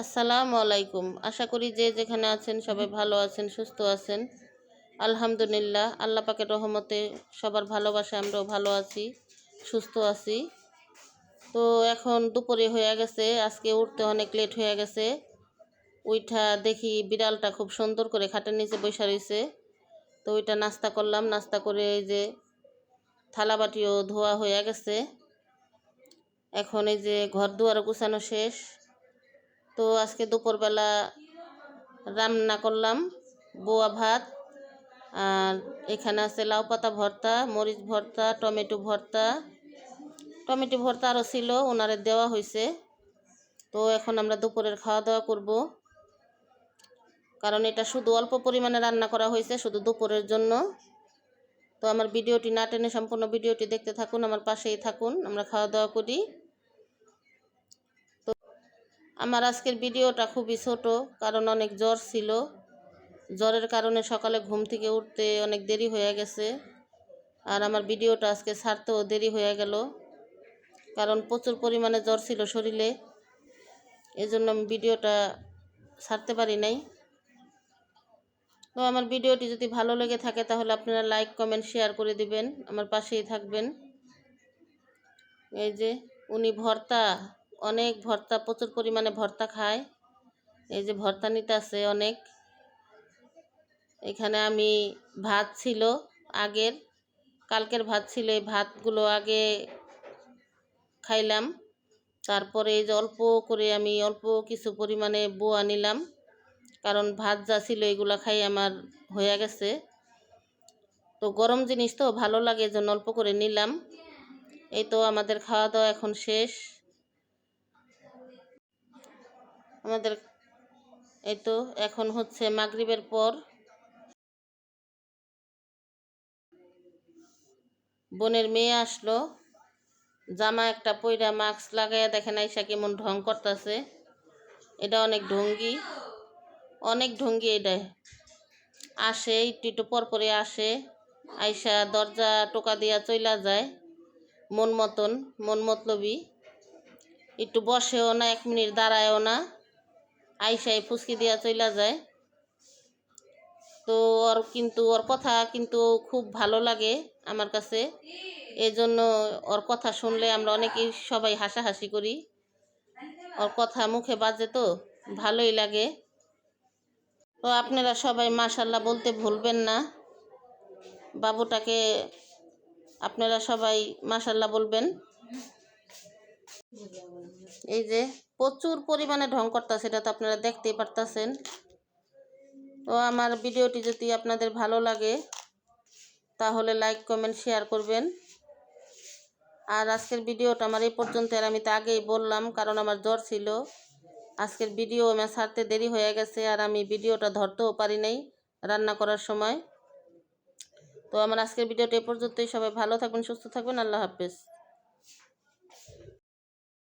আসসালামু আলাইকুম। আশা করি যে যেখানে আছেন সবাই ভালো আছেন, সুস্থ আছেন। আলহামদুলিল্লাহ, আল্লাহ পাকের রহমতে সবার ভালোবাসা আমরাও ভালো আছি, সুস্থ আছি। তো এখন দুপুরে হয়ে গেছে, আজকে উঠতে অনেক লেট হয়ে গেছে। ওইটা দেখি বিড়ালটা খুব সুন্দর করে খাটের নিচে বসে রয়েছে তো ওইটা নাস্তা করলাম, নাস্তা করে এই যে থালাবাটিও ধোয়া হয়ে গেছে। এখন এই যে ঘর দুয়ারও গুছানো শেষ। তো আজকে দুপুরবেলা রান্না করলাম, বোয়া ভাত, আর এখানে আছে লাউ পাতা ভর্তা, মরিচ ভর্তা, টমেটো ভর্তা। টমেটো ভর্তা আরও ছিল ওনারে দেওয়া হয়েছে তো এখন আমরা দুপুরের খাওয়া দাওয়া করব। কারণ এটা শুধু অল্প পরিমাণে রান্না করা হয়েছে শুধু দুপুরের জন্য। তো আমার ভিডিওটি না টেনে সম্পূর্ণ ভিডিওটি দেখতে থাকুন, আমার পাশেই থাকুন, আমরা খাওয়া দাওয়া করি। আমার আজকের ভিডিওটা খুবই ছোট, কারণ অনেক জ্বর ছিল। জ্বরের কারণে সকালে ঘুম থেকে উঠতে অনেক দেরি হয়ে গেছে। আর আমার ভিডিওটা আজকে ছাড়তেও দেরি হয়ে গেল, কারণ প্রচুর পরিমাণে জ্বর ছিল শরীরে। এজন্য আমি ভিডিওটা ছাড়তে পারি নাই। তো আমার ভিডিওটি যদি ভালো লেগে থাকে, তাহলে আপনারা লাইক, কমেন্ট, শেয়ার করে দিবেন। আমার পাশেই থাকবেন। এই যে, উনি ভর্তা অনেক ভর্তা, প্রচুর পরিমাণে ভর্তা খায়। এই যে ভর্তা নিতে আছে অনেক। এখানে আমি ভাত ছিল আগের, কালকের ভাত ছিল, এই ভাতগুলো আগে খাইলাম। তারপরে এই যে অল্প করে আমি অল্প কিছু পরিমাণে বোয়া নিলাম, কারণ ভাত যা ছিল এগুলো খাই আমার হয়ে গেছে। তো গরম জিনিস তো, ভালো লাগে জন্য অল্প করে নিলাম। এই তো আমাদের খাওয়া দাওয়া এখন শেষ। আমাদের এই তো এখন হচ্ছে মাগরিবের পর বোনের মেয়ে আসলো। জামা একটা পইরা মাস্ক লাগাইয়া দেখেন আইসা কেমন ঢং করতেছে। এটা অনেক ঢঙ্গি। অনেক ঢঙ্গি এটা। আসে, একটু একটু পরপরে আসে। আইসা দরজা টোকা দিয়া চইলা যায়। মন মতন, মন মতলবি। একটু বসেও না, এক মিনিট দাঁড়ায়ও না। আইসাই ফুসকি দিয়া চইলা যায়। তো ওর কিন্তু, ওর কথা কিন্তু খুব ভালো লাগে আমার কাছে। এই জন্য ওর কথা শুনলে আমরা অনেকেই সবাই হাসাহাসি করি। ওর কথা মুখে বাজে তো, ভালোই লাগে। তো আপনারা সবাই মাশাল্লাহ বলতে ভুলবেন না। বাবুটাকে আপনারা সবাই মাশাল্লাহ বলবেন। এই যে প্রচুর পরিমাণে ঢং করতেছে এটা তো আপনারা দেখতেই পারতেছেন। তো আমার ভিডিওটি যদি আপনাদের ভালো লাগে, তাহলে লাইক কমেন্ট শেয়ার করবেন। আর আজকের ভিডিওটা আমার এই পর্যন্ত, আর আমি তো আগেই বললাম, কারণ আমার জ্বর ছিল। আজকের ভিডিও আমার ছাড়তে দেরি হয়ে গেছে, আর আমি ভিডিওটা ধরতেও পারি নাই রান্না করার সময়। তো আমার আজকের ভিডিওটা এ পর্যন্তই। সবাই ভালো থাকবেন, সুস্থ থাকবেন। আল্লাহ হাফেজ।